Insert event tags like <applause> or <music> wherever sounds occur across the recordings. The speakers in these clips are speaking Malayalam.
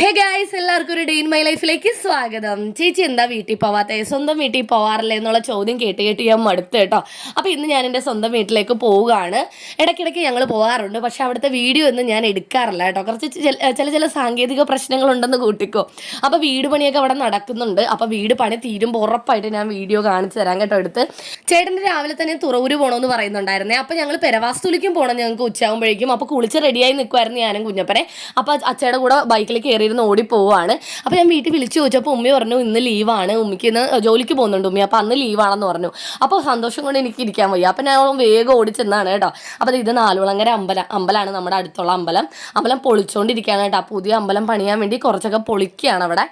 ഹേ ഗായ്സ് എല്ലാവർക്കും ഒരു ഡേ ഇൻ മൈ ലൈഫിലേക്ക് സ്വാഗതം. ചേച്ചി എന്താ വീട്ടിൽ പോവാത്തെ? സ്വന്തം വീട്ടിൽ പോവാറില്ലേ എന്നുള്ള ചോദ്യം കേട്ട് കേട്ട് ഞാൻ മടുത്ത് കേട്ടോ. അപ്പോൾ ഇന്ന് ഞാൻ എന്റെ സ്വന്തം വീട്ടിലേക്ക് പോവുകയാണ്. ഇടയ്ക്കിടയ്ക്ക് ഞങ്ങൾ പോകാറുണ്ട് പക്ഷേ അവിടുത്തെ വീഡിയോ ഒന്നും ഞാൻ എടുക്കാറില്ല കേട്ടോ. കുറച്ച് ചില- ചില സാങ്കേതിക പ്രശ്നങ്ങളുണ്ടെന്ന് കൂട്ടിക്കോ. അപ്പോൾ വീട് പണിയൊക്കെ അവിടെ നടക്കുന്നുണ്ട്. അപ്പോൾ വീട് പണി തീരുമ്പോൾ ഉറപ്പായിട്ട് ഞാൻ വീഡിയോ കാണിച്ചു തരാം കേട്ടോ എടുത്ത്. ചേട്ടന്റെ രാവിലെ തന്നെ തുറവൂര് പോകണമെന്ന് പറയുന്നുണ്ടായിരുന്നേ. അപ്പോൾ ഞങ്ങൾ പെരവാസ്തുലിക്കും പോകണം ഞങ്ങൾക്ക് ഉച്ചയാകുമ്പോഴേക്കും അപ്പോൾ കുളിച്ച് റെഡിയായി നിൽക്കുമായിരുന്നു ഞാനും കുഞ്ഞപ്പനെ. അപ്പോൾ അച്ഛയുടെ കൂടെ ബൈക്കിൽ കയറിയിരുന്ന് ഓടി പോവാണ് അപ്പോൾ ഞാൻ വീട്ടിൽ വിളിച്ചു ചോദിച്ചപ്പോൾ ഉമ്മി പറഞ്ഞു ഇന്ന് ലീവാണ്. ഉമ്മിക്ക് ഇന്ന് ജോലിക്ക് പോകുന്നുണ്ട് ഉമ്മി. അപ്പോൾ അന്ന് ലീവാണെന്ന് പറഞ്ഞു. അപ്പോൾ സന്തോഷം കൊണ്ട് എനിക്ക് ഇരിക്കാൻ വയ്യ. അപ്പോൾ ഞാൻ വേഗം ഓടിച്ചെന്നാണ് കേട്ടോ. അപ്പോൾ ഇത് നാലുളങ്ങര അമ്പലം അമ്പലമാണ് നമ്മുടെ അടുത്തുള്ള അമ്പലം. അമ്പലം പൊളിച്ചുകൊണ്ടിരിക്കുകയാണ് കേട്ടോ. പുതിയ അമ്പലം പണിയാൻ വേണ്ടി കുറച്ചൊക്കെ പൊളിക്കുകയാണ് അവിടെ.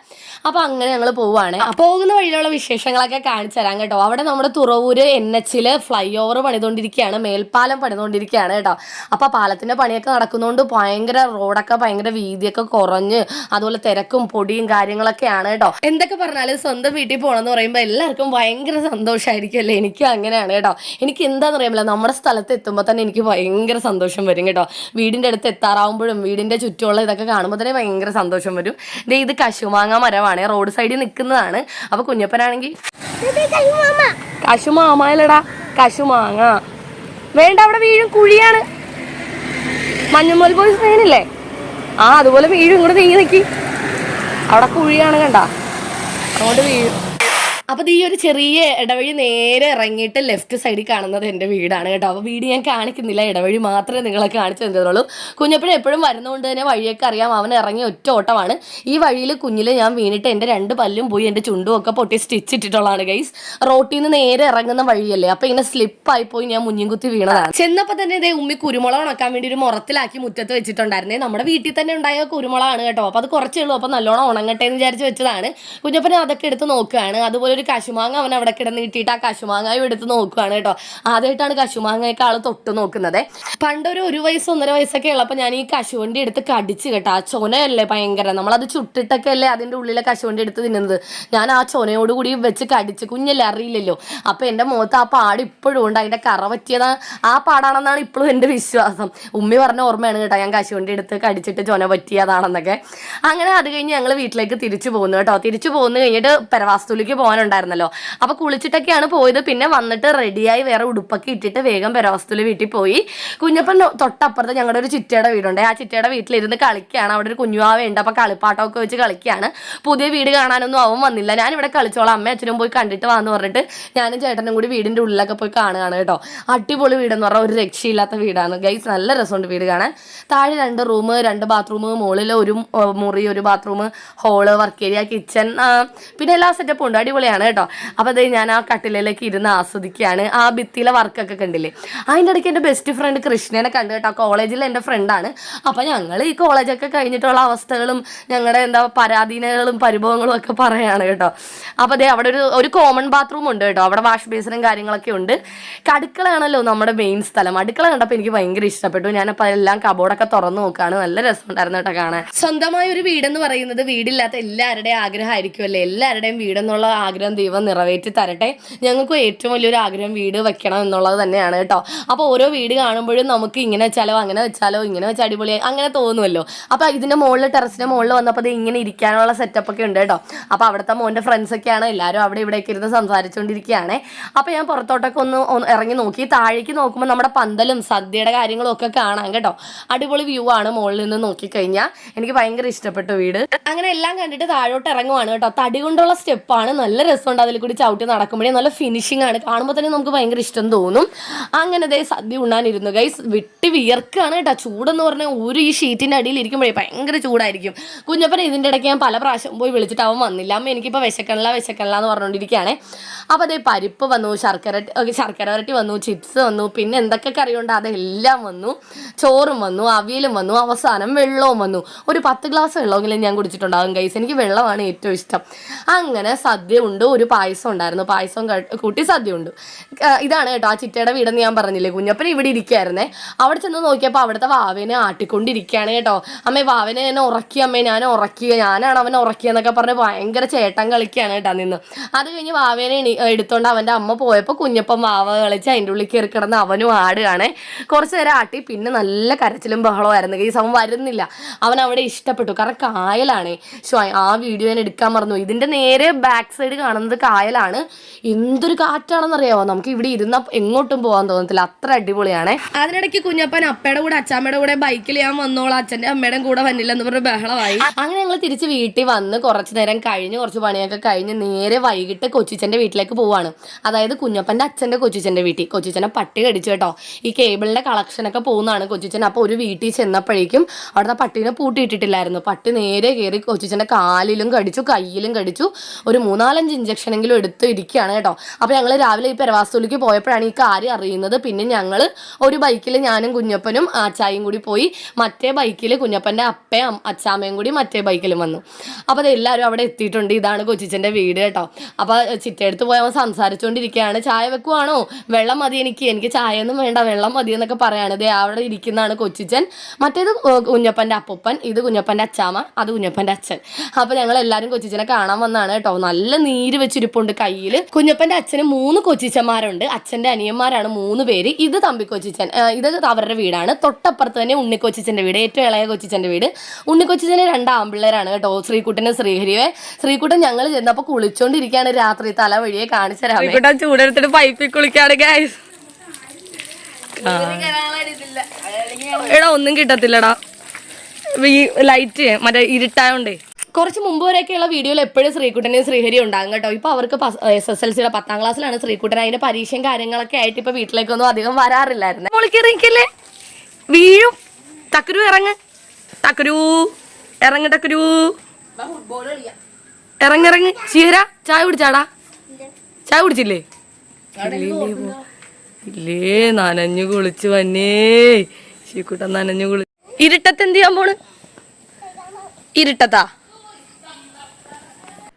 അപ്പോൾ അങ്ങനെ ഞങ്ങൾ പോവുകയാണ് പോകുന്ന വഴിയിലുള്ള വിശേഷങ്ങളൊക്കെ കാണിച്ചു തരാം കേട്ടോ. അവിടെ നമ്മുടെ തുറവൂര് എൻ എച്ചിൽ ഫ്ലൈ ഓവർ പണിതുകൊണ്ടിരിക്കുകയാണ് മേൽപ്പാലം പണിതുകൊണ്ടിരിക്കുകയാണ് കേട്ടോ. അപ്പോൾ പാലത്തിന്റെ പണിയൊക്കെ നടക്കുന്നതുകൊണ്ട് ഭയങ്കര റോഡൊക്കെ ഭയങ്കര വീതിയൊക്കെ കുറഞ്ഞ് അതുപോലെ തിരക്കും പൊടിയും കാര്യങ്ങളൊക്കെയാണ് കേട്ടോ. എന്തൊക്കെ പറഞ്ഞാലും സ്വന്തം വീട്ടിൽ പോകണമെന്ന് പറയുമ്പോൾ എല്ലാവർക്കും ഭയങ്കര സന്തോഷമായിരിക്കും അല്ലേ എനിക്ക് അങ്ങനെയാണ് കേട്ടോ. എനിക്ക് എന്താണെന്ന് അറിയാമല്ലോ നമ്മുടെ സ്ഥലത്ത് എത്തുമ്പോൾ തന്നെ എനിക്ക് ഭയങ്കര സന്തോഷം വരും കേട്ടോ. വീടിന്റെ അടുത്ത് എത്താറാവുമ്പോഴും വീടിന്റെ ചുറ്റുമുള്ള ഇതൊക്കെ കാണുമ്പോൾ തന്നെ ഭയങ്കര സന്തോഷം വരും. ദേ ഇത് കശുമാങ്ങ മരമാണ്. റോഡ് സൈഡിൽ നിൽക്കുന്നതാണ് അപ്പോൾ കുഞ്ഞപ്പനാണെങ്കിൽ കശുമാമലടാ കശുമാങ്ങ. വേണ്ട അവിടെ വീഴും. കുഴിയാണ്. മഞ്ഞുമോൽ ബോയ്സ് ട്രെയിനില്ലേ ആ അതുപോലെ വീഴും. ഇങ്ങോട്ട് നീങ്ങി നിൽക്കി അവിടെ കുഴിയാണ് കണ്ട. അങ്ങോട്ട് വീഴും. അപ്പോൾ ഈ ഒരു ചെറിയ ഇടവഴി നേരെ ഇറങ്ങിയിട്ട് ലെഫ്റ്റ് സൈഡിൽ കാണുന്നത് എന്റെ വീടാണ് കേട്ടോ. അപ്പോൾ വീട് ഞാൻ കാണിക്കുന്നില്ല ഇടവഴി മാത്രമേ നിങ്ങളെ കാണിച്ചു തരുന്നുള്ളൂ കുഞ്ഞപ്പഴ എപ്പോഴും വരുന്നതുകൊണ്ട് തന്നെ വഴിയൊക്കെ അറിയാം അവൻ ഇറങ്ങി ഒറ്റ ഓട്ടമാണ്. ഈ വഴിയിൽ കുഞ്ഞിൽ ഞാൻ വീണിട്ട് എന്റെ രണ്ട് പല്ലും പോയി എന്റെ ചുണ്ടും ഒക്കെ പൊട്ടി സ്റ്റിച്ച് ഇട്ടിട്ടുള്ളതാണ് ഗൈസ് റോട്ടിൽ നിന്ന് നേരെ ഇറങ്ങുന്ന വഴിയല്ലേ അപ്പോൾ ഇങ്ങനെ സ്ലിപ്പായി പോയി ഞാൻ മുഞ്ഞും കുത്തി വീണതാണ്. ചെന്നപ്പോൾ തന്നെ ഇതേ ഉമ്മി കുരുമുളക് ഉണക്കാൻ വേണ്ടി ഒരു മുറത്തിലാക്കി മുറ്റത്ത് വെച്ചിട്ടുണ്ടായിരുന്നേ. നമ്മുടെ വീട്ടിൽ തന്നെ ഉണ്ടായ കുരുമുളകാണ് കേട്ടോ. അപ്പോൾ അത് കുറച്ചേ ഉള്ളൂ അപ്പോൾ നല്ലോണം ഉണങ്ങട്ടെ എന്ന് വിചാരിച്ച് വെച്ചതാണ്. കുഞ്ഞപ്പനെ അതൊക്കെ എടുത്ത് നോക്കുകയാണ്. അതുപോലെ ഒരു കശുമാങ്ങ അവൻ അവിടെ കിടന്ന് ഇട്ടിട്ട് ആ കശുമാങ്ങയും എടുത്ത് നോക്കുകയാണ് കേട്ടോ. ആദ്യമായിട്ടാണ് കശുമാങ്ങയൊക്കെ ആൾ തൊട്ട് നോക്കുന്നത്. പണ്ടൊരു ഒരു വയസ്സ് ഒന്നര വയസ്സൊക്കെ ഉള്ളപ്പോൾ ഞാൻ ഈ കശുവണ്ടി എടുത്ത് കടിച്ച് കേട്ടോ. ആ ചൊനയല്ലേ ഭയങ്കര. നമ്മളത് ചുട്ടിട്ടൊക്കെ അല്ലേ അതിന്റെ ഉള്ളിലെ കശുവണ്ടി എടുത്ത് തിന്നുന്നത്. ഞാൻ ആ ചൊനയോട് കൂടി വെച്ച് കടിച്ച് കുഞ്ഞല്ലേ അറിയില്ലല്ലോ. അപ്പോൾ എന്റെ മുഖത്ത് ആ പാട് ഇപ്പോഴും ഉണ്ട്. അതിന്റെ കറ പറ്റിയത് ആ പാടാണെന്നാണ് ഇപ്പോഴും എന്റെ വിശ്വാസം. ഉമ്മി പറഞ്ഞ ഓർമ്മയാണ് കേട്ടോ ഞാൻ കശുവണ്ടി എടുത്ത് കടിച്ചിട്ട് ചൊന പറ്റിയതാണെന്നൊക്കെ. അങ്ങനെ അത് കഴിഞ്ഞ് ഞങ്ങൾ വീട്ടിലേക്ക് തിരിച്ചു പോകുന്നു കേട്ടോ. തിരിച്ചു പോകുന്നു കഴിഞ്ഞിട്ട് പെരവാസ്തുലിക്ക് പോകാനുണ്ടായിരുന്നല്ലോ അപ്പോൾ കുളിച്ചിട്ടൊക്കെയാണ് പോയത്. പിന്നെ വന്നിട്ട് റെഡിയായി വേറെ ഉടുപ്പൊക്കെ ഇട്ടിട്ട് വേഗം പെരോസ്തുൽ വീട്ടിൽ പോയി. കുഞ്ഞപ്പൻ തൊട്ടപ്പുറത്ത് ഞങ്ങളുടെ ഒരു ചിറ്റയുടെ വീടുണ്ട്. ആ ചിറ്റയുടെ വീട്ടിലിരുന്ന് കളിക്കുകയാണ്. അവിടെ ഒരു കുഞ്ഞുവാവുണ്ട് അപ്പോൾ കളിപ്പാട്ടമൊക്കെ വെച്ച് കളിക്കുകയാണ്. പുതിയ വീട് കാണാനൊന്നും അവൻ വന്നില്ല. ഞാൻ ഇവിടെ കളിച്ചോളാം. അമ്മ അച്ഛനും പോയി കണ്ടിട്ട് വാന്ന് പറഞ്ഞിട്ട് ഞാനും ചേട്ടനും കൂടി വീടിന്റെ ഉള്ളിലൊക്കെ പോയി കാണുകയാണ് കേട്ടോ. അടിപൊളി വീടെന്ന് പറഞ്ഞാൽ ഒരു രക്ഷയില്ലാത്ത വീടാണ്. ഗൈസ് നല്ല രസമുണ്ട് വീട് കാണാൻ. താഴെ രണ്ട് റൂം രണ്ട് ബാത്റൂം മുകളിൽ ഒരു മുറി ഒരു bathroom hall work area kitchen പിന്നെ എല്ലാ സെറ്റപ്പും ഉണ്ട്. അടിപൊളിയാണ്. കേട്ടോ. അപ്പോൾ അത് ഞാൻ ആ കട്ടിലേക്ക് ഇരുന്ന് ആസ്വദിക്കുകയാണ്. ആ ഭിത്തിയിലെ വർക്കൊക്കെ കണ്ടില്ലേ? അതിന്റെ ഇടയ്ക്ക് എന്റെ ബെസ്റ്റ് ഫ്രണ്ട് കൃഷ്ണനെ കണ്ടു കേട്ടോ. കോളേജിൽ എന്റെ ഫ്രണ്ടാണ് അപ്പോൾ ഞങ്ങൾ ഈ കോളേജൊക്കെ കഴിഞ്ഞിട്ടുള്ള അവസ്ഥകളും ഞങ്ങളുടെ എന്താ പരാധീനകളും പരിഭവങ്ങളും ഒക്കെ പറയാണ് കേട്ടോ. അപ്പോൾ അതെ അവിടെ ഒരു ഒരു കോമൺ ബാത്റൂം ഉണ്ട് കേട്ടോ. അവിടെ വാഷ് ബേസിനും കാര്യങ്ങളൊക്കെ ഉണ്ട്. അടുക്കളയാണല്ലോ നമ്മുടെ മെയിൻ സ്ഥലം. അടുക്കള കണ്ടപ്പോൾ എനിക്ക് ഭയങ്കര ഇഷ്ടപ്പെട്ടു. ഞാനപ്പോൾ എല്ലാം കബോർഡൊക്കെ തുറന്നു നോക്കുകയാണ് നല്ല രസം ഉണ്ടായിരുന്നു കേട്ടോ കാണാൻ. സ്വന്തമായ ഒരു വീടെന്ന് പറയുന്നത് വീടില്ലാത്ത എല്ലാവരുടെയും ആഗ്രഹമായിരിക്കും അല്ലേ എല്ലാവരുടെയും വീടെന്നുള്ള ആഗ്രഹം ദൈവം നിറവേറ്റി തരട്ടെ. ഞങ്ങൾക്ക് ഏറ്റവും വലിയൊരു ആഗ്രഹം വീട് വെക്കണം എന്നുള്ളത് തന്നെയാണ് കേട്ടോ. അപ്പോൾ ഓരോ വീട് കാണുമ്പോഴും നമുക്ക് ഇങ്ങനെ വെച്ചാലോ അങ്ങനെ വെച്ചാലോ ഇങ്ങനെ വെച്ചാൽ അടിപൊളിയായി അങ്ങനെ തോന്നുമല്ലോ അപ്പോൾ ഇതിന്റെ മുകളിൽ ടെറസിന്റെ മുകളിൽ വന്നപ്പോൾ അത് ഇങ്ങനെ ഇരിക്കാനുള്ള സെറ്റപ്പ് ഒക്കെ ഉണ്ട് കേട്ടോ. അപ്പോൾ അവിടുത്തെ മോന്റെ ഫ്രണ്ട്സൊക്കെയാണ് എല്ലാവരും അവിടെ ഇവിടെയൊക്കെ ഇരുന്ന് സംസാരിച്ചുകൊണ്ടിരിക്കുകയാണ് അപ്പോൾ ഞാൻ പുറത്തോട്ടൊക്കെ ഒന്ന് ഇറങ്ങി നോക്കി. താഴേക്ക് നോക്കുമ്പോൾ നമ്മുടെ പന്തലും സദ്യയുടെ കാര്യങ്ങളും ഒക്കെ കാണാം കേട്ടോ. അടിപൊളി വ്യൂ ആണ് മുകളിൽ നിന്ന് നോക്കിക്കഴിഞ്ഞാൽ എനിക്ക് ഭയങ്കര ഇഷ്ടപ്പെട്ടു വീട്. അങ്ങനെ എല്ലാം കണ്ടിട്ട് താഴോട്ട് ഇറങ്ങുവാണ് കേട്ടോ. തടി കൊണ്ടുള്ള സ്റ്റെപ്പാണ് നല്ല രസമുണ്ട്. അതിൽ കൂടി ചവിട്ടി നടക്കുമ്പോഴേ നല്ല ഫിനിഷിംഗ് ആണ്. കാണുമ്പോൾ തന്നെ നമുക്ക് ഭയങ്കര ഇഷ്ടം തോന്നും. അങ്ങനെ ദേ സദ്യ ഉണ്ണാനിരുന്നു. ഗൈസ് വിട്ട് വിയർക്കാണ് കേട്ടോ. ചൂടെന്ന് പറഞ്ഞാൽ ഒരു ഈ ഷീറ്റിന്റെ അടിയിൽ ഇരിക്കുമ്പോഴേ ഭയങ്കര ചൂടായിരിക്കും. കുഞ്ഞപ്പനെ ഇതിന്റെ ഇടയ്ക്ക് ഞാൻ പല പ്രാവശ്യം പോയി വിളിച്ചിട്ട് അവൻ വന്നില്ല. അമ്മ എനിക്കിപ്പോൾ വിശക്കണില്ല വിശക്കണില്ല എന്ന് പറഞ്ഞുകൊണ്ടിരിക്കുകയാണ് അപ്പോൾ അതേ പരിപ്പ് വന്നു ശർക്കര ശർക്കര വരട്ടി വന്നു ചിപ്സ് വന്നു പിന്നെ എന്തൊക്കെ കറിയുണ്ട് അതെല്ലാം വന്നു. ചോറും വന്നു അവിയലും വന്നു അവസാനം വെള്ളവും വന്നു. ഒരു പത്ത് ഗ്ലാസ് വെള്ളമെങ്കിലും ഞാൻ കുടിച്ചിട്ടുണ്ടാകും ഗൈസ് എനിക്ക് വെള്ളമാണ് ഏറ്റവും ഇഷ്ടം. അങ്ങനെ സദ്യ ഉണ്ട് ഒരു പായസം ഉണ്ടായിരുന്നു. പായസം കൂട്ടി സദ്യ ഉണ്ട്. ഇതാണ് കേട്ടോ ആ ചിറ്റയുടെ വീടെന്ന് ഞാൻ പറഞ്ഞില്ലേ കുഞ്ഞപ്പൻ ഇവിടെ ഇരിക്കുകയായിരുന്നേ അവിടെ ചെന്ന് നോക്കിയപ്പോൾ അവിടുത്തെ വാവേനെ ആട്ടിക്കൊണ്ടിരിക്കുകയാണ് കേട്ടോ. അമ്മേ വാവനെ എന്നെ ഉറക്കി അമ്മേ ഞാൻ ഉറക്കിയ ഞാനാണ് അവനെ ഉറക്കിയെന്നൊക്കെ പറഞ്ഞ് ഭയങ്കര ചേട്ടൻ കളിക്കുകയാണ് കേട്ടോ നിന്ന് അത് കഴിഞ്ഞ് വാവേനെ എണി എടുത്തോണ്ട് അവന്റെ അമ്മ പോയപ്പോൾ കുഞ്ഞപ്പം വാവ കളിച്ച് അതിന്റെ ഉള്ളിൽ കയറി കിടന്ന് അവനും ആടുകയാണ്. കുറച്ച് നേരം ആട്ടി പിന്നെ നല്ല കരച്ചിലും ബഹളമായിരുന്നു ഈ സമയം വരുന്നില്ല. അവൻ അവിടെ ഇഷ്ടപ്പെട്ടു. കാരണം കായലാണ്. ഷോ ആ വീഡിയോ ഞാൻ എടുക്കാൻ മറന്നു ഇതിന്റെ നേരെ ബാക്ക് സൈഡ് കാണുന്നത് കായലാണ്. എന്തൊരു കാറ്റാണെന്നറിയാമോ നമുക്ക് ഇവിടെ ഇരുന്ന എങ്ങോട്ടും പോകാൻ തോന്നത്തില്ല. അത്ര അടിപൊളിയാണ്. അതിനിടയ്ക്ക് കുഞ്ഞപ്പൻ അപ്പയുടെ കൂടെ അച്ചാമ്മയുടെ കൂടെ ബൈക്കിൽ ഞാൻ വന്നോളാം. അച്ഛന്റെ അമ്മയുടെയും കൂടെ വന്നില്ല എന്ന് പറഞ്ഞ ബഹളമായി. അങ്ങനെ ഞങ്ങൾ തിരിച്ച് വീട്ടിൽ വന്ന് കുറച്ച് നേരം കഴിഞ്ഞ് കുറച്ച് പണിയൊക്കെ കഴിഞ്ഞ് നേരെ വൈകിട്ട് കൊച്ചിച്ചന്റെ വീട്ടിലേക്ക് പോവാണ്. അതായത് കുഞ്ഞപ്പന്റെ അച്ഛന്റെ കൊച്ചിച്ചന്റെ വീട്ടിൽ. കൊച്ചിച്ചനെ പട്ടി കടിച്ചു കേട്ടോ. ഈ കേബിളിന്റെ കളക്ഷനൊക്കെ പോകുന്നതാണ് കൊച്ചിച്ചൻ. അപ്പോൾ ഒരു വീട്ടിൽ ചെന്നപ്പോഴേക്കും അവിടുത്തെ പട്ടീനെ പൂട്ടിയിട്ടിട്ടില്ലായിരുന്നു. പട്ടി നേരെ കയറി കൊച്ചിച്ചന്റെ കാലിലും കടിച്ചു കയ്യിലും കടിച്ചു. ഒരു മൂന്നാലഞ്ച് ഇഞ്ചക്ഷനെങ്കിലും എടുത്ത് ഇരിക്കുകയാണ് കേട്ടോ. അപ്പോൾ ഞങ്ങൾ രാവിലെ ഈ പെരവാസ്തുലിക്ക് പോയപ്പോഴാണ് ഈ കാര്യം അറിയുന്നത്. പിന്നെ ഞങ്ങൾ ഒരു ബൈക്കിൽ ഞാനും കുഞ്ഞപ്പനും ആച്ചായും കൂടി പോയി മറ്റേ ബൈക്കിൽ കുഞ്ഞപ്പന്റെ അപ്പയും അച്ചാമ്മയും കൂടി മറ്റേ ബൈക്കിലും വന്നു. അപ്പോൾ അത് എല്ലാവരും അവിടെ എത്തിയിട്ടുണ്ട്. ഇതാണ് കൊച്ചിച്ചന്റെ വീട് കേട്ടോ. അപ്പോൾ ചിറ്റയെടുത്ത് പോയി അവൻ സംസാരിച്ചുകൊണ്ടിരിക്കുകയാണ് ചായ വെക്കുവാണോ? വെള്ളം മതി എനിക്ക്. എനിക്ക് ചായ ഒന്നും വേണ്ട. വെള്ളം മതി എന്നൊക്കെ പറയാണ്. ദേ അവിടെ ഇരിക്കുന്നതാണ് കൊച്ചിച്ചൻ. മറ്റേത് കുഞ്ഞപ്പന്റെ അപ്പൂപ്പൻ. ഇത് കുഞ്ഞപ്പന്റെ അച്ചാമ്മ. അത് കുഞ്ഞപ്പന്റെ അച്ഛൻ. അപ്പോൾ ഞങ്ങൾ എല്ലാവരും കൊച്ചിച്ചനെ കാണാൻ വന്നാണ് കേട്ടോ. നല്ല നീര് വെച്ചിരിപ്പുണ്ട് കയ്യിൽ കുഞ്ഞപ്പന്റെ അച്ഛന് മൂന്ന് കൊച്ചിച്ചന്മാരുണ്ട്. അച്ഛന്റെ അനിയന്മാരാണ് മൂന്ന് പേര്. ഇത് തമ്പി കൊച്ചിച്ചൻ. ഇത് അവരുടെ വീടാണ്. തൊട്ടപ്പുറത്ത് തന്നെ ഉണ്ണിക്കൊച്ചിച്ചന്റെ വീട്. ഏറ്റവും ഇളയ കൊച്ചിച്ചന്റെ വീട്. ഉണ്ണിക്കൊച്ചിച്ചന് രണ്ട് ആമ്പിള്ളേരാണ് കേട്ടോ. ശ്രീകുട്ടനും ശ്രീഹരിയെ. ശ്രീകുട്ടൻ ഞങ്ങൾ ചെന്നപ്പോൾ കുളിച്ചോണ്ടിരിക്കുകയാണ് രാത്രി തല വഴിയെ. കാണിച്ചു തരാം ചൂടെടുത്തിട്ട് പൈപ്പിൽ കുളിക്കാണ് ഗൈസ് എടാ ഒന്നും കിട്ടത്തില്ലടാ. ഈ ലൈറ്റ് മറ്റേ ഇരുട്ടായോണ്ടേ. കുറച്ച് മുമ്പ് വരെയൊക്കെയുള്ള വീഡിയോയിൽ എപ്പോഴും ശ്രീകുട്ടനെയും ശ്രീഹരി ഉണ്ടാകും കേട്ടോ. ഇപ്പൊ അവർക്ക് എസ് എസ് എൽ സിയുടെ പത്താം ക്ലാസ്സിലാണ് ശ്രീകുട്ടൻ. അതിന്റെ പരീക്ഷയും കാര്യങ്ങളൊക്കെ ആയിട്ട് ഇപ്പൊ വീട്ടിലേക്കൊന്നും അധികം വരാറില്ലായിരുന്നു. മോളിക്കിറങ്ങിക്കല്ലേ വീഴും. തക്കരു ഇറങ്ങ്. തക്കരു ഇറങ്ങ് തക്കരു ഇറങ്ങിറങ്ങ് ചീര ചായ കുടിച്ചാടാ. ചായ കുടിച്ചില്ലേ? ഇല്ലേ നനഞ്ഞു കുളിച്ചു വന്നേ. ശീക്കുട്ടൻ നനഞ്ഞു കുളി ഇരുട്ടത്ത് എന്ത് ചെയ്യാൻ പോണ്? ഇരുട്ടത്താ?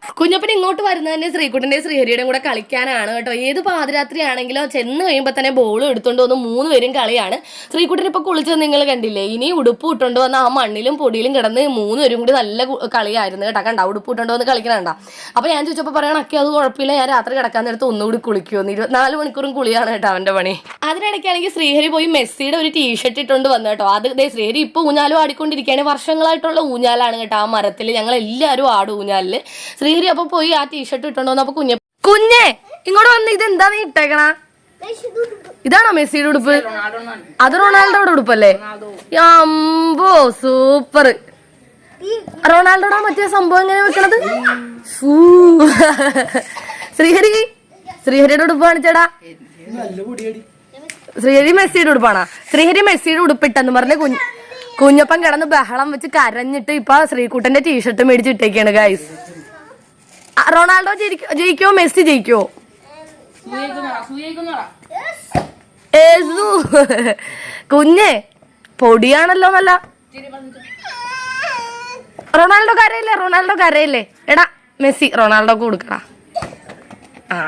കുഞ്ഞപ്പൻ ഇങ്ങോട്ട് വരുന്നത് തന്നെ ശ്രീകുട്ടന്റെ ശ്രീഹരിയുടെയും കൂടെ കളിക്കാനാണ് കേട്ടോ. ഏത് പാതിരാത്രി ആണെങ്കിലും ചെന്ന് കഴിയുമ്പോൾ തന്നെ ബോൾ എടുത്തുകൊണ്ട് വന്ന് മൂന്ന് പേരും കളിയാണ്. ശ്രീകുട്ടൻ ഇപ്പൊ കുളിച്ചത് നിങ്ങൾ കണ്ടില്ലേ? ഇനി ഉടുപ്പ് ഇട്ടുകൊണ്ട് വന്ന് ആ മണ്ണിലും പൊടിയിലും കിടന്ന് മൂന്ന് പേരും കൂടി നല്ല കളിയായിരുന്നു കേട്ടോ. കണ്ട? ഉടുപ്പ് ഇട്ടുകൊണ്ട് വന്ന് കളിക്കണണ്ട അപ്പോൾ ഞാൻ ചോദിച്ചപ്പോൾ പറയണം അക്കി അത് കുഴപ്പമില്ല. ഞാൻ രാത്രി കിടക്കാൻ നേരത്ത് ഒന്നുകൂടി കുളിക്കുമെന്ന് ഇരുപത്തിനാല് മണിക്കൂറും കുളിയാണ് കേട്ടോ അവന്റെ പണി. അതിനിടയ്ക്കാണെങ്കിൽ ശ്രീഹരി പോയി മെസ്സിയുടെ ഒരു ടീഷർട്ട് ഇട്ടുകൊണ്ട് വന്നു കേട്ടോ. അത് ദേ ശ്രീഹരി ഇപ്പൊ ഊഞ്ഞാലും ആടിക്കൊണ്ടിരിക്കുകയാണ്. വർഷങ്ങളായിട്ടുള്ള ഊഞ്ഞാലാണ് കേട്ടോ ആ മരത്തിൽ ഞങ്ങൾ എല്ലാവരും ആടും ഊഞ്ഞാലിൽ. ശ്രീഹരി അപ്പൊ പോയി ആ ടീഷർട്ട് ഇട്ടുകൊണ്ട് അപ്പൊ കുഞ്ഞെ കുഞ്ഞെ ഇങ്ങോട്ട് വന്ന് ഇത് എന്താ നീ ഇട്ടേക്കണ? ഇതാണോ മെസ്സിയുടെ ഉടുപ്പ്? അത് റൊണാൾഡോയുടെ ഉടുപ്പല്ലേ? അമ്പോ സൂപ്പർ റൊണാൾഡോടെ മറ്റേ സംഭവം എങ്ങനെ വെക്കണത്? ശ്രീഹരി ശ്രീഹരിയുടെ ഉടുപ്പാണ് ചേടാ ശ്രീഹരി മെസ്സിയുടെ ഉടുപ്പാണാ? ശ്രീഹരി മെസ്സിയുടെ ഉടുപ്പിട്ടെന്ന് പറഞ്ഞ കുഞ്ഞ് കുഞ്ഞപ്പം കിടന്ന് ബഹളം വെച്ച് കരഞ്ഞിട്ട് ഇപ്പൊ ശ്രീകുട്ടന്റെ ടീഷർട്ട് മേടിച്ചിട്ടേക്കാണ് ഗൈസ് റൊണാൾഡോ ജയിക്കോ മെസ്സി ജയിക്കോ. കുഞ്ഞെ പൊടിയാണല്ലോ നല്ല. റൊണാൾഡോ കരയില്ലേ റൊണാൾഡോ കരയില്ലേ. എടാ മെസ്സി റൊണാൾഡോക്ക് കൊടുക്കടാ. ആ.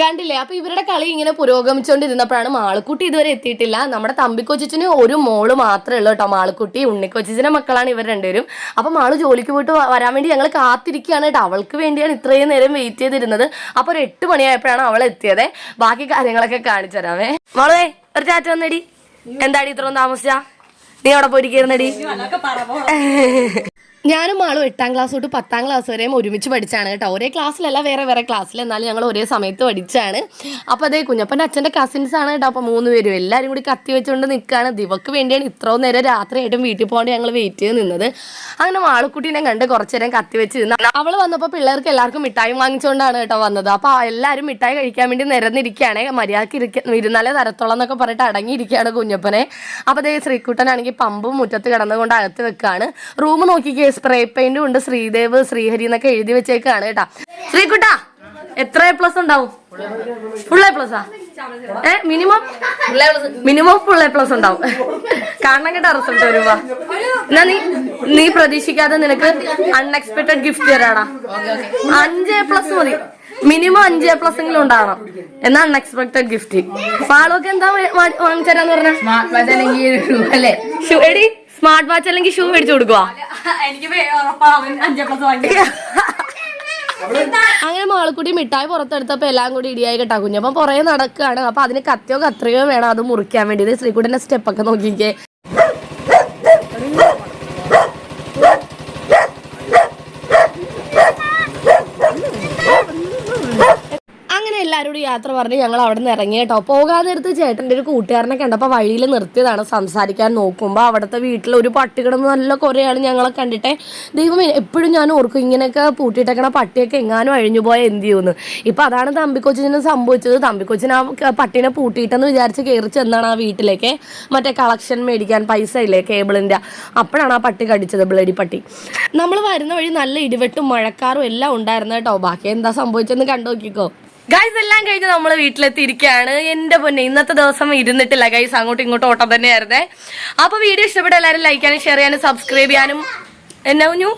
കണ്ടില്ലേ? അപ്പൊ ഇവരുടെ കളി ഇങ്ങനെ പുരോഗമിച്ചുകൊണ്ടിരുന്നപ്പോഴാണ് മാളക്കുട്ടി ഇതുവരെ എത്തിയിട്ടില്ല. നമ്മുടെ തമ്പിക്കൊച്ചിന് ഒരു മോൾ മാത്രമേ ഉള്ളൂ കേട്ടോ മാളക്കുട്ടി. ഉണ്ണിക്കൊച്ചിന്റെ മക്കളാണ് ഇവർ രണ്ടുപേരും. അപ്പൊ മാൾ ജോലിക്ക് പോയിട്ട് വരാൻ വേണ്ടി ഞങ്ങൾ കാത്തിരിക്കുകയാണ് കേട്ടോ. അവൾക്ക് വേണ്ടിയാണ് ഇത്രയും നേരം വെയിറ്റ് ചെയ്തിരുന്നത്. അപ്പൊ ഒരു എട്ട് മണിയായപ്പോഴാണ് അവൾ എത്തിയത്. ബാക്കി കാര്യങ്ങളൊക്കെ കാണിച്ചു തരാമേ. മോളെ ഒരു ചാറ്റ വന്നടി. എന്താടി ഇത്രയും താമസിച്ച? നീ അവിടെ പോയിരിക്കുന്നടി <laughs> ഞാനും ആളും എട്ടാം ക്ലാസ് തൊട്ട് പത്താം ക്ലാസ് വരെയും ഒരുമിച്ച് പഠിച്ചാണ് കേട്ടോ. ഒരേ ക്ലാസ്സിലല്ല വേറെ വേറെ ക്ലാസ്സിൽ എന്നാലും ഞങ്ങൾ ഒരേ സമയത്ത് പഠിച്ചാണ്. അപ്പോൾ അതേ കുഞ്ഞപ്പന്റെ അച്ഛന്റെ കസിൻസ് ആണ് കേട്ടോ. അപ്പോൾ മൂന്ന് പേരും എല്ലാവരും കൂടി കത്തി വെച്ചുകൊണ്ട് നിൽക്കുകയാണ് ദിവക്ക് വേണ്ടിയാണ് ഇത്രയും നേരം രാത്രിയായിട്ടും വീട്ടിൽ പോകാണ്ട് ഞങ്ങൾ വെയിറ്റ് ചെയ്ത് നിന്നത്. അങ്ങനെ മാളുക്കുട്ടീനെ കണ്ട് കുറച്ച് നേരം കത്തി വെച്ച് നിന്ന് അവൾ വന്നപ്പോൾ പിള്ളേർക്ക് എല്ലാവർക്കും മിഠായി വാങ്ങിച്ചുകൊണ്ടാണ് കേട്ടോ വന്നത്. അപ്പോൾ എല്ലാവരും മിഠായി കഴിക്കാൻ വേണ്ടി നിരന്നിരിക്കുകയാണ്. മര്യാദയ്ക്ക് ഇരിക്ക ഇരുന്നാലേ തരത്തോളം എന്നൊക്കെ പറഞ്ഞിട്ട് അടങ്ങിയിരിക്കുകയാണ് കുഞ്ഞപ്പനെ. അപ്പോൾ അതേ ശ്രീക്കുട്ടനാണെങ്കിൽ പമ്പും മുറ്റത്ത് കിടന്നുകൊണ്ട് അകത്ത് വെക്കുകയാണ് റൂം നോക്കിക്കേ സ്പ്രേ പെയിന്റും ഉണ്ട്. ശ്രീദേവ് ശ്രീഹരി എന്നൊക്കെ എഴുതി വെച്ചേക്കാണ് കേട്ടാ. ശ്രീകുട്ടാ എത്ര എ പ്ലസ് ഉണ്ടാവും? Full A പ്ലസാ A minimum minimum full A plus ഉണ്ടാവും. കാണണം കേട്ടാ റിസൾട്ട് വരുമ്പോ. എന്നാ നീ നീ പ്രതീക്ഷിക്കാതെ നിനക്ക് അൺഎക്സ്പെക്ടഡ് ഗിഫ്റ്റ് തരാടാ. അഞ്ച് എ പ്ലസ് മതി. മിനിമം അഞ്ച് എ പ്ലസ് എങ്കിലും ഉണ്ടാവണം. എന്നാ അൺഎക്സ്പെക്ടഡ് ഗിഫ്റ്റ് ഫാളോക്ക് എന്താ വാങ്ങിച്ചു തരാന്ന് പറഞ്ഞ? സ്മാർട്ട് വാച്ച് അല്ലെങ്കിൽ ഷൂ മേടിച്ചു കൊടുക്കുക അങ്ങനെ മാളക്കുട്ടി മിഠായി പുറത്തെടുത്തപ്പോ എല്ലാം കൂടി ഇടിയായി കേട്ടാ കുഞ്ഞപ്പം പുറകെ നടക്കുകയാണ്. അപ്പൊ അതിന് കത്തിയോ കത്രയോ വേണം അത് മുറിക്കാൻ വേണ്ടി ശ്രീകുട്ടന്റെ സ്റ്റെപ്പൊക്കെ നോക്കിക്കേ അങ്ങനെ എല്ലാവരോടും യാത്ര പറഞ്ഞ് ഞങ്ങൾ അവിടെ നിന്ന് ഇറങ്ങി കേട്ടോ. പോകാൻ നേരത്ത് ചേട്ടന്റെ ഒരു കൂട്ടുകാരനെ കണ്ടപ്പോൾ വഴിയിൽ നിർത്തിയതാണ് സംസാരിക്കാൻ നോക്കുമ്പോൾ അവിടുത്തെ വീട്ടിൽ ഒരു പട്ടി കിടന്ന് നല്ല കുറേയാണ് ഞങ്ങളെ കണ്ടിട്ടെ. ദൈവം എപ്പോഴും ഞാൻ ഓർക്കും ഇങ്ങനെയൊക്കെ പൂട്ടിയിട്ടേക്കണ പട്ടിയൊക്കെ എങ്ങാനും അഴിഞ്ഞു പോയാൽ എന്ത് ചെയ്യുമെന്ന് ഇപ്പം അതാണ് തമ്പിക്കൊച്ചിന് സംഭവിച്ചത്. തമ്പിക്കൊച്ചിന് ആ പട്ടിനെ പൂട്ടിയിട്ടെന്ന് വിചാരിച്ച് കയറി ചെന്നാണ് ആ വീട്ടിലേക്ക്. മറ്റേ കളക്ഷൻ മേടിക്കാൻ പൈസ ഇല്ലേ കേബിളിന്റെ? അപ്പോഴാണ് ആ പട്ടി കടിച്ചത് ബ്ലഡി പട്ടി. നമ്മൾ വരുന്ന വഴി നല്ല ഇടിവെട്ടും മഴക്കാറും എല്ലാം ഉണ്ടായിരുന്നു കേട്ടോ. ബാക്കി എന്താ സംഭവിച്ചെന്ന് കണ്ടു നോക്കിക്കോ. ഗൈസ് എല്ലാം കഴിഞ്ഞ് നമ്മൾ വീട്ടിലെത്തിയിരിക്കുകയാണ്. എന്റെ പൊന്നെ ഇന്നത്തെ ദിവസം ഇരുന്നിട്ടില്ല. ഗൈസ് അങ്ങോട്ടും ഇങ്ങോട്ടും ഓട്ടം തന്നെയായിരുന്നേ. അപ്പോൾ വീഡിയോ ഇഷ്ടപ്പെട്ട എല്ലാവരും ലൈക്ക് ചെയ്യാനും ഷെയർ ചെയ്യാനും സബ്സ്ക്രൈബ് ചെയ്യാനും. എന്നാ കുഞ്ഞു?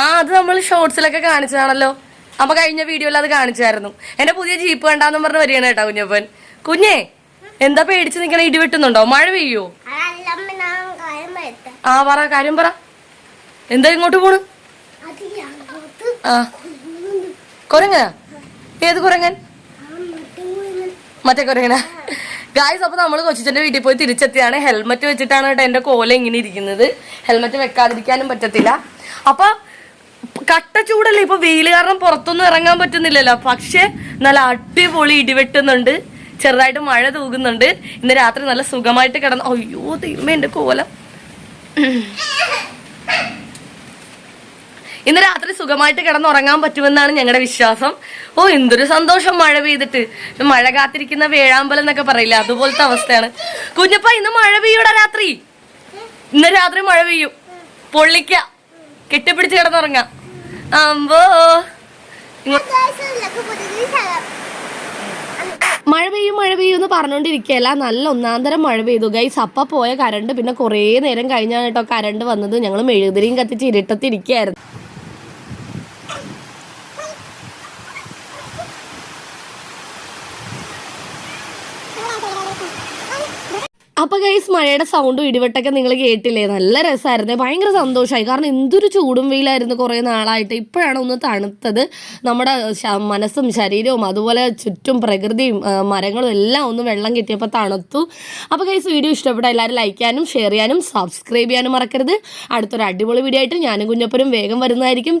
ആ അത് നമ്മൾ ഷോർട്സിലൊക്കെ കാണിച്ചതാണല്ലോ. അപ്പോൾ കഴിഞ്ഞ വീഡിയോയിൽ അത് കാണിച്ചായിരുന്നു എന്റെ പുതിയ ജീപ്പ് കണ്ടാന്ന് പറഞ്ഞ് വരികയാണ് കേട്ടോ കുഞ്ഞപ്പൻ. കുഞ്ഞേ എന്താ പേടിച്ച് നിൽക്കണേ? ഇടി വെട്ടുന്നുണ്ടോ? മഴ പെയ്യോ? ആ പറ കാര്യം പറ. എന്താ ഇങ്ങോട്ട് പോണ്? ആ. കുരങ്ങ? ഏത് കുരങ്ങൻ? മറ്റേ കുരങ്ങന? ഗായ്സ് അപ്പൊ നമ്മൾ കൊച്ചിച്ചന്റെ വീട്ടിൽ പോയി തിരിച്ചെത്തിയാണ്. ഹെൽമെറ്റ് വെച്ചിട്ടാണ് കേട്ടോ എന്റെ കോല ഇങ്ങനെ ഇരിക്കുന്നത്. ഹെൽമെറ്റ് വെക്കാതിരിക്കാനും പറ്റത്തില്ല. അപ്പൊ കട്ട ചൂടല്ലേ? ഇപ്പൊ വെയിൽ കാരണം പുറത്തൊന്നും ഇറങ്ങാൻ പറ്റുന്നില്ലല്ലോ. പക്ഷെ നല്ല അടിപൊളി ഇടിവെട്ടുന്നുണ്ട് ചെറുതായിട്ട് മഴ തൂകുന്നുണ്ട്. ഇന്ന് രാത്രി നല്ല സുഖമായിട്ട് കിടന്നു അയ്യോ ദൈവമേ എന്റെ കോലം. ഇന്ന് രാത്രി സുഖമായിട്ട് കിടന്നുറങ്ങാൻ പറ്റുമെന്നാണ് ഞങ്ങളുടെ വിശ്വാസം. ഓ എന്തൊരു സന്തോഷം മഴ പെയ്തിട്ട്. മഴ കാത്തിരിക്കുന്ന വേഴാമ്പലം എന്നൊക്കെ പറയില്ല അതുപോലത്തെ അവസ്ഥയാണ്. കുഞ്ഞപ്പ ഇന്ന് മഴ പെയ്യൂടാ രാത്രി? ഇന്ന് രാത്രി മഴ പെയ്യും. പൊള്ളിക്ക. കെട്ടിപ്പിടിച്ച് കിടന്നുറങ്ങാം. അമ്പോ. മഴ പെയ്യും മഴ പെയ്യും എന്ന് പറഞ്ഞുകൊണ്ടിരിക്കുകയല്ല നല്ല ഒന്നാന്തരം മഴ പെയ്തു. ഗൈസ് അപ്പ പോയ കരണ്ട് പിന്നെ കുറേ നേരം കഴിഞ്ഞാണ് കേട്ടോ കരണ്ട് വന്നത്. ഞങ്ങൾ മെഴുകുതിരിയും കത്തിച്ച് ഇരുട്ടത്തിരിക്കുകയായിരുന്നു അപ്പൊ ഗൈസ് മഴയുടെ സൗണ്ടും ഇടിവെട്ടൊക്കെ നിങ്ങൾ കേട്ടില്ലേ? നല്ല രസമായിരുന്നു ഭയങ്കര സന്തോഷമായി കാരണം എന്തൊരു ചൂടും വെയിലായിരുന്നു കുറേ നാളായിട്ട്. ഇപ്പോഴാണ് ഒന്ന് തണുത്തത്. നമ്മുടെ മനസ്സും ശരീരവും അതുപോലെ ചുറ്റും പ്രകൃതിയും മരങ്ങളും എല്ലാം ഒന്ന് വെള്ളം കിട്ടിയപ്പോൾ തണുത്തു. അപ്പോൾ ഗൈസ് വീഡിയോ ഇഷ്ടപ്പെട്ട എല്ലാവരും ലൈക്ക് ചെയ്യാനും ഷെയർ ചെയ്യാനും സബ്സ്ക്രൈബ് ചെയ്യാനും മറക്കരുത്. അടുത്തൊരു അടിപൊളി വീഡിയോ ആയിട്ട് ഞാനും കുഞ്ഞപ്പനും വേഗം വരുന്നതായിരിക്കും.